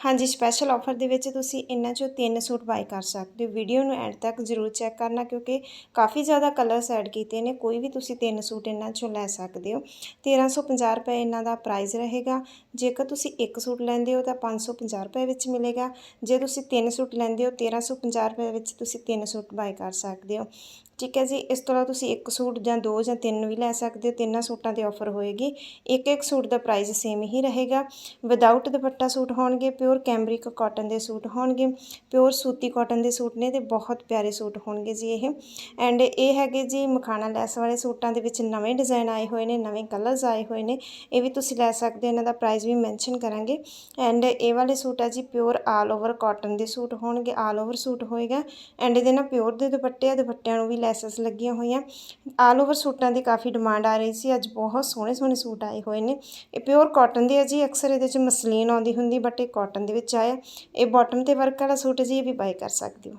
ਹਾਂਜੀ special offer ਦੇ ਵਿੱਚ ਤੁਸੀਂ ਇਹਨਾਂ ਚੋਂ ਤਿੰਨ ਸੂਟ ਬਾਈ ਕਰ ਸਕਦੇ ਹੋ। ਵੀਡੀਓ ਨੂੰ ਐਂਡ ਤੱਕ ਜ਼ਰੂਰ ਚੈੱਕ ਕਰਨਾ ਕਿਉਂਕਿ ਕਾਫੀ ਜ਼ਿਆਦਾ ਕਲਰਸ ਐਡ ਕੀਤੇ ਨੇ, ਕੋਈ ਵੀ ਤੁਸੀਂ ਤਿੰਨ ਸੂਟ ਇਹਨਾਂ ਚੋਂ ਲੈ ਸਕਦੇ ਹੋ। 1350 ਰੁਪਏ ਇਹਨਾਂ ਦਾ ਪ੍ਰਾਈਸ ਰਹੇਗਾ। ਜੇਕਰ ਤੁਸੀਂ ਇੱਕ ਸੂਟ ਲੈਂਦੇ ਹੋ ਤਾਂ 550 ਰੁਪਏ ਵਿੱਚ ਮਿਲੇਗਾ। ਜੇ ਤੁਸੀਂ ਤਿੰਨ ਸੂਟ ਲੈਂਦੇ ਹੋ 1350 ਰੁਪਏ ਵਿੱਚ ਤੁਸੀਂ ਤਿੰਨ ਸੂਟ ਬਾਈ ਕਰ ਸਕਦੇ ਹੋ। ਠੀਕ ਹੈ ਜੀ, ਇਸ ਤੋਂ ਇਲਾਵਾ ਤੁਸੀਂ ਇੱਕ ਸੂਟ ਜਾਂ ਦੋ ਜਾਂ ਤਿੰਨ ਵੀ ਲੈ ਸਕਦੇ ਹੋ। ਤਿੰਨਾਂ ਸੂਟਾਂ ਤੇ ਆਫਰ ਹੋਏਗੀ। ਇੱਕ ਇੱਕ ਸੂਟ ਦਾ ਪ੍ਰਾਈਸ ਸੇਮ ਹੀ ਰਹੇਗਾ। ਵਿਦਆਊਟ ਦੁਪੱਟਾ ਸੂਟ ਹੋਣਗੇ ਪਿਓ ਪਿਓਰ ਕੈਮਰਿਕ ਕਾਟਨ ਦੇ ਸੂਟ ਹੋਣਗੇ। ਪਿਓਰ ਸੂਤੀ ਕਾਟਨ ਦੇ ਸੂਟ ਨੇ ਤੇ ਬਹੁਤ ਪਿਆਰੇ ਸੂਟ ਹੋਣਗੇ ਜੀ ਇਹ। ਐਂਡ ਇਹ ਹੈਗੇ ਜੀ ਮਖਾਣਾ ਲੈਸ ਵਾਲੇ ਸੂਟਾਂ ਦੇ ਵਿੱਚ ਨਵੇਂ ਡਿਜ਼ਾਈਨ ਆਏ ਹੋਏ ਨੇ, ਨਵੇਂ ਕਲਰਸ ਆਏ ਹੋਏ ਨੇ। ਇਹ ਵੀ ਤੁਸੀਂ ਲੈ ਸਕਦੇ ਹੋ, ਇਹਨਾਂ ਦਾ ਪ੍ਰਾਈਸ ਵੀ ਮੈਂਸ਼ਨ ਕਰਾਂਗੇ। ਐਂਡ ਇਹ ਵਾਲੇ ਸੂਟ ਆ ਜੀ ਪਿਓਰ ਆਲ ਓਵਰ ਕਾਟਨ ਦੇ ਸੂਟ ਹੋਣਗੇ ਆਲ ਓਵਰ ਸੂਟ ਹੋਏਗਾ। ਐਂਡ ਇਹਦੇ ਨਾਲ ਪਿਓਰ ਦੇ ਦੁਪੱਟੇ ਆ, ਦੁਪੱਟਿਆਂ ਨੂੰ ਵੀ ਲੈਸਸ ਲੱਗੀਆਂ ਹੋਈਆਂ। ਆਲ ਓਵਰ ਸੂਟਾਂ ਦੀ ਕਾਫੀ ਡਿਮਾਂਡ ਆ ਰਹੀ ਸੀ, ਅੱਜ ਬਹੁਤ ਸੋਹਣੇ ਸੋਹਣੇ ਸੂਟ ਆਏ ਹੋਏ ਨੇ। ਇਹ ਪਿਓਰ ਕਾਟਨ ਦੇ ਆ ਜੀ, ਅਕਸਰ ਇਹਦੇ 'ਚ ਮਸਲੀਨ ਆਉਂਦੀ ਹੁੰਦੀ ਬਟ ਇਹ ਕਾਟਨ ਦੇ ਵਿੱਚ ਆਇਆ। ਇਹ ਬਾਟਮ ਤੇ ਵਰਕ ਵਾਲਾ ਸੂਟ ਜੀ ਇਹ ਵੀ ਬਾਏ ਕਰ ਸਕਦੇ ਹੋ।